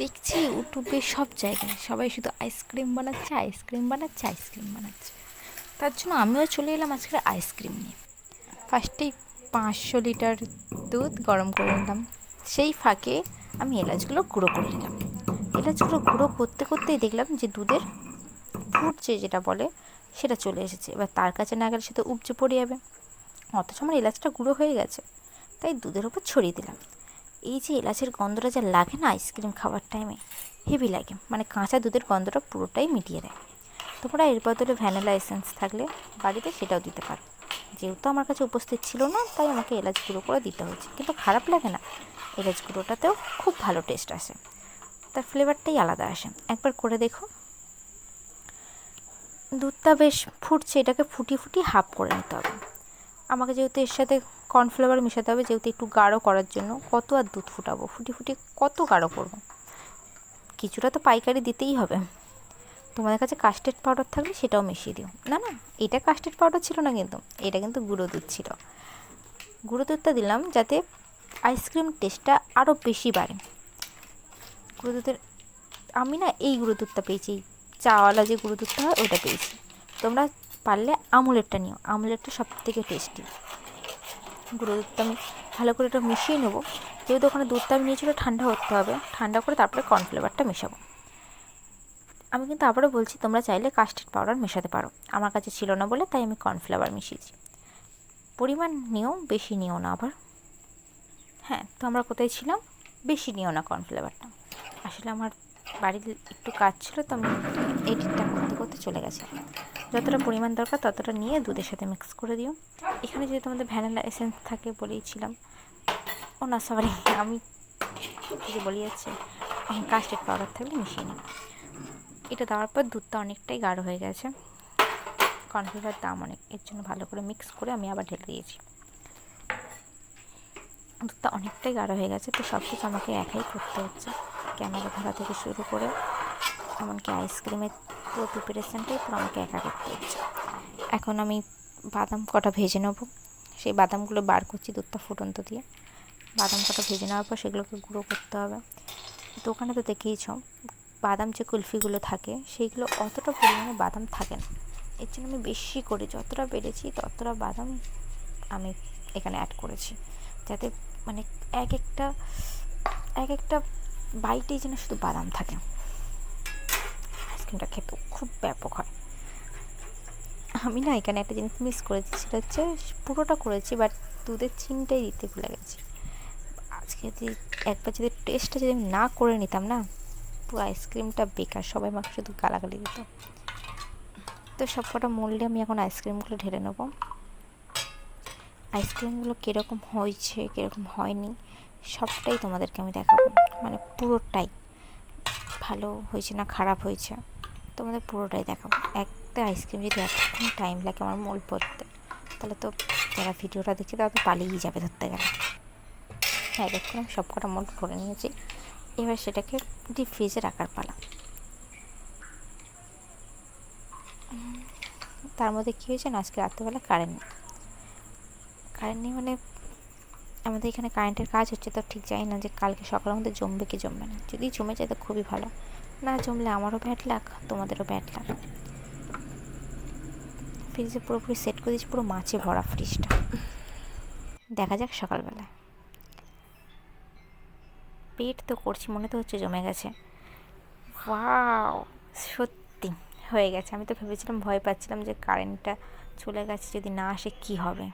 দেখছি ইউটিউবে সব জায়গায় সবাই শুধু আইসক্রিম বানাচ্ছে আইসক্রিম বানাচ্ছে আইসক্রিম বানাচ্ছে। তার জন্য আমিও চলে এলাম আজকে আইসক্রিম নিয়ে। ফার্স্টেই পাঁচশো লিটার দুধ গরম করে নিলাম। সেই ফাঁকে আমি এলাচগুলো গুঁড়ো করে নিলাম। এলাচগুলো গুঁড়ো করতে করতেই দেখলাম যে দুধের ফুটছে যেটা বলে সেটা চলে এসেছে। এবার তার কাছে না গেলে সে তো উপচে পড়ে যাবে। অথচ আমার এলাচটা গুঁড়ো হয়ে গেছে, তাই দুধের ওপর ছড়িয়ে দিলাম। এই যে এলাচের গন্ধটা যা লাগে না আইসক্রিম খাওয়ার টাইমে হেভি লাগে। মানে কাঁচা দুধের গন্ধটা পুরোটাই মিটিয়ে দেয়। তোমরা এর বদলে ভ্যানিলা এসেন্স থাকলে বাড়িতে সেটাও দিতে পারো। যেহেতু আমার কাছে উপস্থিত ছিল না, তাই আমাকে এলাচ গুঁড়ো করে দিতে হয়েছে। কিন্তু খারাপ লাগে না, এলাচ গুঁড়োটাতেও খুব ভালো টেস্ট আসে। তার ফ্লেভারটাই আলাদা আসে। একবার করে দেখো। দুধটা বেশ ফুটছে, এটাকে ফুটিয়ে ফুটিয়ে হাফ করে নিতে হবে। আমাকে যেহেতু এর সাথে কর্নফ্লাওয়ার মেশাতে হবে, যেহেতু একটু গাঢ় করার জন্য। কত আর দুধ ফুটাবো? ফুটি ফুটি কত গাঢ় করব? কিছুটা তো পাইকারি দিতেই হবে। তোমাদের কাছে কাস্টার্ড পাউডার থাকলে সেটাও মিশিয়ে দিও। না না, এটা কাস্টার্ড পাউডার ছিল না কিন্তু, এটা কিন্তু গুঁড়ো দুধ ছিল। গুঁড়ো দুধটা দিলাম যাতে আইসক্রিম টেস্টটা আরও বেশি বাড়ে। গুঁড়ো দুধের, আমি না এই গুঁড়ো দুধটা পেয়েছি চাওয়ালা যে গুঁড়ো দুধটা হয় ওটা পেয়েছি। তোমরা পারলে আমুলেরটা নিও, আমুলেরটা সব থেকে টেস্টি গুঁড়ো দুধটা আমি ভালো করে এটা মিশিয়ে নেব। যেহেতু ওখানে দুধটা আমি নিয়েছিল ঠান্ডা করতে হবে। ঠান্ডা করে তারপরে কর্নফ্লেভারটা মেশাবো। আমি কিন্তু আবারও বলছি, তোমরা চাইলে কাস্টার্ড পাউডার মেশাতে পারো। আমার কাছে ছিল না বলে তাই আমি কর্নফ্লেভার মিশিয়েছি। পরিমাণ নিও, বেশি নিও না আবার। হ্যাঁ তো আমরা কোথায় ছিলাম? বেশি নিও না কর্নফ্লেভারটা। আসলে আমার বাড়ির একটু কাজ ছিল, তো আমি এডিটটা করতে চলে গেছে। যতটা পরিমাণ দরকার ততটা নিয়ে দুধের সাথে মিক্স করে দিও। এখানে যদি তোমাদের ভ্যানিলা এসেন্স থাকে বলেইছিলাম ও না সরি আমি কিছু বলি যাচ্ছি কাস্টার্ড পাউডার থাকলে মিশিয়ে নিই। এটা দেওয়ার পর দুধটা অনেকটাই গাঢ় হয়ে গেছে। কর্নফ্লাওয়ার দাম অনেক, এর জন্য ভালো করে মিক্স করে আমি আবার ঢেলে দিয়েছি। দুধটা অনেকটাই গাঢ় হয়ে গেছে, তো সব কিছু আমাকে একাই করতে হচ্ছে। ক্যামেরা ধরা থেকে শুরু করে, এমনকি আইসক্রিমের পুরো প্রিপারেশানটাই পুরো আমাকে একা করতে হচ্ছে এখন আমি বাদাম কটা ভেজে নেব। সেই বাদামগুলো বার করছি দুধটা ফুটন্ত দিয়ে। বাদাম কটা ভেজে নেওয়ার পর সেগুলোকে গুঁড়ো করতে হবে। দোকানে তো দেখেইছ, বাদাম যে কুলফিগুলো থাকে, সেইগুলো অতটা পরিমাণে বাদাম থাকে না। এর জন্য আমি বেশি করে যতটা বেড়েছি, ততটা বাদাম আমি এখানে অ্যাড করেছি। যাতে মানে এক একটা এক একটা বাইটেই যেন শুধু বাদাম থাকে। আইসক্রিমটা খেতেও খুব ব্যাপক হয়। আমি না এখানে একটা জিনিস মিস করেছি, সেটা হচ্ছে পুরোটা করেছি বাট দুধের চিনিটাই দিতে ভুলে গেছি। আজকে যদি একবার যদি টেস্টটা যদি আমি না করে নিতাম না, পুরো আইসক্রিমটা বেকার, সবাই আমাকে শুধু গালাগালি দিত। তো সব কটা মূল্যে আমি এখন আইসক্রিমগুলো ঢেলে নেব। আইসক্রিমগুলো কীরকম হয়েছে, কীরকম হয়নি, সবটাই তোমাদেরকে আমি দেখাবো। মানে পুরোটাই ভালো হয়েছে না খারাপ হয়েছে? তোমাদের পুরোটাই দেখাবো। একটা আইসক্রিম যদি এতক্ষণ টাইম লাগে আমার মোল পড়তে, তাহলে তো যারা ভিডিওটা দেখছে তারা তো পালিয়েই যাবে ধরতে গেলে। হ্যাঁ দেখুন, আমি সব কটা ভরে নিয়েছি। এবার সেটাকে ডিপ ফ্রিজে রাখার পালা। তার মধ্যে কী হয়েছে না, আজকে রাত্রেবেলা কারেন্ট নেই। কারেন্ট নেই মানে আমাদের এখানে কারেন্টের কাজ হচ্ছে, তো ঠিক জানি না যে কালকে সকালের মধ্যে জমবে কি জমবে না। যদি জমে যায় তো খুবই ভালো। না জমলে আমারও ব্যাট লাগ তোমাদেরও ব্যাট লাগ ফ্রিজে পুরোপুরি সেট করে দিয়েছি, পুরো মাছে ভরা ফ্রিজটা দেখা যাক সকালবেলা পেট তো করছি, মনে তো হচ্ছে জমে গেছে। ওয়াও সত্যি, হয়ে গেছে। আমি তো ভেবেছিলাম, ভয় পাচ্ছিলাম যে কারেন্টটা চলে গেছে, যদি না আসে কি হবে?